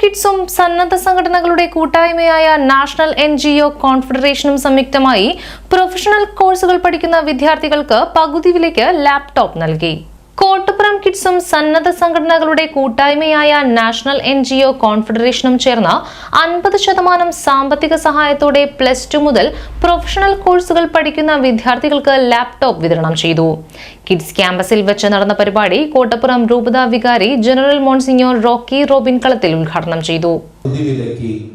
കിഡ്സും സന്നദ്ധ സംഘടനകളുടെ കൂട്ടായ്മയായ നാഷണൽ എൻ ജി ഒ കോൺഫെഡറേഷനും സംയുക്തമായി പ്രൊഫഷണൽ കോഴ്സുകൾ പഠിക്കുന്ന വിദ്യാർത്ഥികൾക്ക് പകുതി വിലയ്ക്ക് ലാപ്ടോപ്പ് നൽകി. കോട്ടപ്പുറം കിഡ്സും സന്നദ്ധ സംഘടനകളുടെ കൂട്ടായ്മയായ നാഷണൽ എൻ ജി ഒ കോൺഫെഡറേഷനും ചേർന്ന് അൻപത് ശതമാനം സാമ്പത്തിക സഹായത്തോടെ പ്ലസ് ടു മുതൽ പ്രൊഫഷണൽ കോഴ്സുകൾ പഠിക്കുന്ന വിദ്യാർത്ഥികൾക്ക് ലാപ്ടോപ്പ് വിതരണം ചെയ്തു. കിഡ്സ് ക്യാമ്പസിൽ വെച്ച് നടന്ന പരിപാടി കോട്ടപ്പുറം രൂപത വികാരി ജനറൽ മോൺസിഞ്ഞോർ റോക്കി റോബിൻ കളത്തിൽ ഉദ്ഘാടനം ചെയ്തു.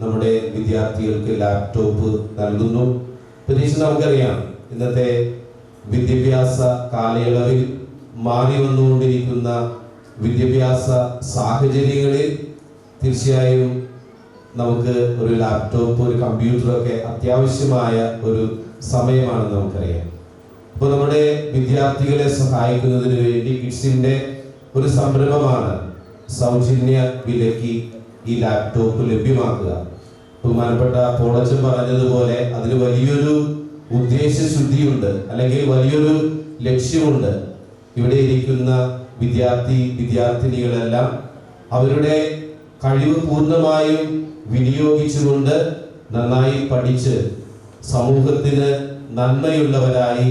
നമ്മുടെ വിദ്യാർത്ഥികൾക്ക് ലാപ്ടോപ്പ് നൽകുന്നു. ഇന്നത്തെ വിദ്യാഭ്യാസ കാലയളവിൽ മാറി വന്നുകൊണ്ടിരിക്കുന്ന വിദ്യാഭ്യാസ സാഹചര്യങ്ങളിൽ തീർച്ചയായും നമുക്ക് ഒരു ലാപ്ടോപ്പ് ഒരു കമ്പ്യൂട്ടറൊക്കെ അത്യാവശ്യമായ ഒരു സമയമാണെന്ന് നമുക്കറിയാം. അപ്പോൾ നമ്മുടെ വിദ്യാർത്ഥികളെ സഹായിക്കുന്നതിന് വേണ്ടി കിഡ്സിന്റെ ഒരു സംരംഭമാണ് സൗജന്യ വിലയ്ക്ക് ഈ ലാപ്ടോപ്പ് ലഭ്യമാക്കുക. ബഹുമാനപ്പെട്ട പോളച്ചൻ പറഞ്ഞതുപോലെ അതിന് വലിയൊരു ഉദ്ദേശശുദ്ധിയുണ്ട് അല്ലെങ്കിൽ വലിയൊരു ലക്ഷ്യമുണ്ട്. ഇവിടെ ഇരിക്കുന്ന വിദ്യാർത്ഥി വിദ്യാർത്ഥിനികളെല്ലാം അവരുടെ കഴിവ് പൂർണമായും വിനിയോഗിച്ചുകൊണ്ട് നന്നായി പഠിച്ച് സമൂഹത്തിന് നന്മയുള്ളവരായി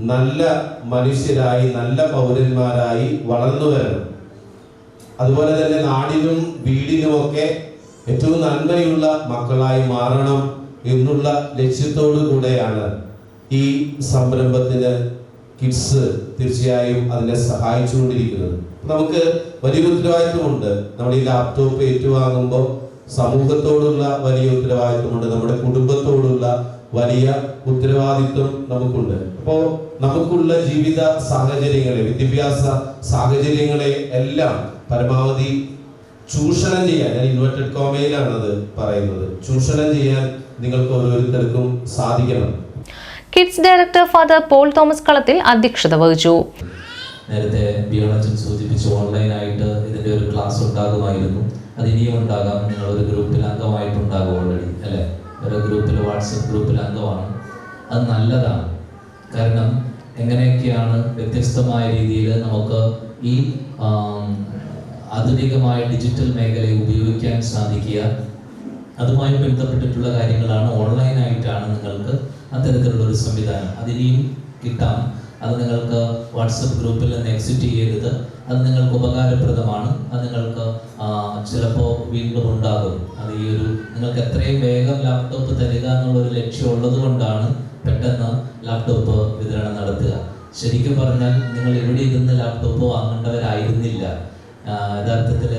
നല്ല മനുഷ്യരായി നല്ല പൗരന്മാരായി വളർന്നു വരണം. അതുപോലെ തന്നെ നാടിനും വീടിനുമൊക്കെ ഏറ്റവും നന്മയുള്ള മക്കളായി മാറണം എന്നുള്ള ലക്ഷ്യത്തോടു കൂടെയാണ് ഈ സംരംഭത്തിന് കിഡ്സ് തീർച്ചയായും അതിനെ സഹായിച്ചുകൊണ്ടിരിക്കുന്നത്. നമുക്ക് വലിയ ഉത്തരവാദിത്വമുണ്ട്. നമ്മൾ ഈ ലാപ്ടോപ്പ് ഏറ്റുവാങ്ങുമ്പോൾ സമൂഹത്തോടുള്ള വലിയ ഉത്തരവാദിത്വമുണ്ട്. നമ്മുടെ കുടുംബത്തോടുള്ള വലിയ ഉത്തരവാദിത്വം നമുക്കുണ്ട്. അപ്പോൾ നമുക്കുള്ള ജീവിത സാഹചര്യങ്ങളെ വിദ്യാഭ്യാസ സാഹചര്യങ്ങളെ എല്ലാം പരമാവധി ചൂഷണം ചെയ്യാൻ ഞാൻ ഇൻവെർട്ടഡ് കോമയിലാണ് അത് പറയുന്നത്. ചൂഷണം ചെയ്യാൻ നിങ്ങൾക്ക് ഓരോരുത്തർക്കും സാധിക്കണം. Kids director father Paul Thomas Kalathil അധ്യക്ഷത വഹിച്ചു. നേരത്തെ ബിയോളജൻ സൂചിപ്പിച്ചു ഓൺലൈനായിട്ട് ഇതിന്റെ ഒരു ക്ലാസ് ഉണ്ടാകുമായിരുന്നു. അത് ഇനിയും ഉണ്ടാകാം. നിങ്ങൾ ഒരു ഗ്രൂപ്പിൽ അംഗമായിട്ടുണ്ടാകും ഓൾറെഡി അല്ലേ? ഒരു ഗ്രൂപ്പിൽ വാട്സപ്പ് ഗ്രൂപ്പിൽ അംഗമാണ്. അത് നല്ലതാണ്. കാരണം എങ്ങനെയൊക്കെയാണ് വ്യത്യസ്തമായ രീതിയിൽ നമുക്ക് ഈ ആധുനികമായ ഡിജിറ്റൽ മേഖലയെ ഉപയോഗിക്കാൻ സാധിക്കുക അതുമായി ബന്ധപ്പെട്ടിട്ടുള്ള കാര്യങ്ങളാണ് ഓൺലൈനായിട്ടാണ് നിങ്ങൾക്ക് അത്തരത്തിലുള്ള ഒരു സംവിധാനം. അതിനെയും കിട്ടാം. അത് നിങ്ങൾക്ക് വാട്സപ്പ് ഗ്രൂപ്പിൽ നിന്ന് എക്സിറ്റ് ചെയ്യരുത്. അത് നിങ്ങൾക്ക് ഉപകാരപ്രദമാണ്. അത് നിങ്ങൾക്ക് ചിലപ്പോൾ വീണ്ടും ഉണ്ടാകും. അത് ഈ ഒരു നിങ്ങൾക്ക് എത്രയും വേഗം ലാപ്ടോപ്പ് തരിക എന്നുള്ളൊരു ലക്ഷ്യം ഉള്ളത് കൊണ്ടാണ് പെട്ടെന്ന് ലാപ്ടോപ്പ് വിതരണം നടത്തുക. ശരിക്കും പറഞ്ഞാൽ നിങ്ങൾ എവിടെ ഇരുന്ന് ലാപ്ടോപ്പ് വാങ്ങേണ്ടവരായിരുന്നില്ല. യഥാർത്ഥത്തിൽ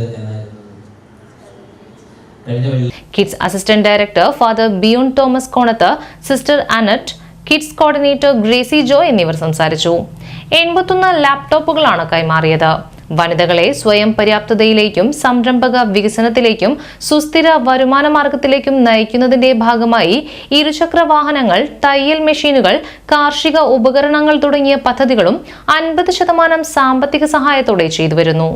kids assistant director father Beyon Thomas Konath sister Anett kids coordinator Gracy Jo എന്നിവർ സംസാരിച്ചു. എൺപത്തൊന്ന് ലാപ്ടോപ്പുകളാണ് കൈമാറിയത്. വനിതകളെ സ്വയം പര്യാപ്തതയിലേക്കും സംരംഭക വികസനത്തിലേക്കും സുസ്ഥിര വരുമാന മാർഗത്തിലേക്കും നയിക്കുന്നതിന്റെ ഭാഗമായി ഇരുചക്ര വാഹനങ്ങൾ തയ്യൽ മെഷീനുകൾ കാർഷിക ഉപകരണങ്ങൾ തുടങ്ങിയ പദ്ധതികളും അൻപത് ശതമാനം സാമ്പത്തിക സഹായത്തോടെ ചെയ്തുവരുന്നു.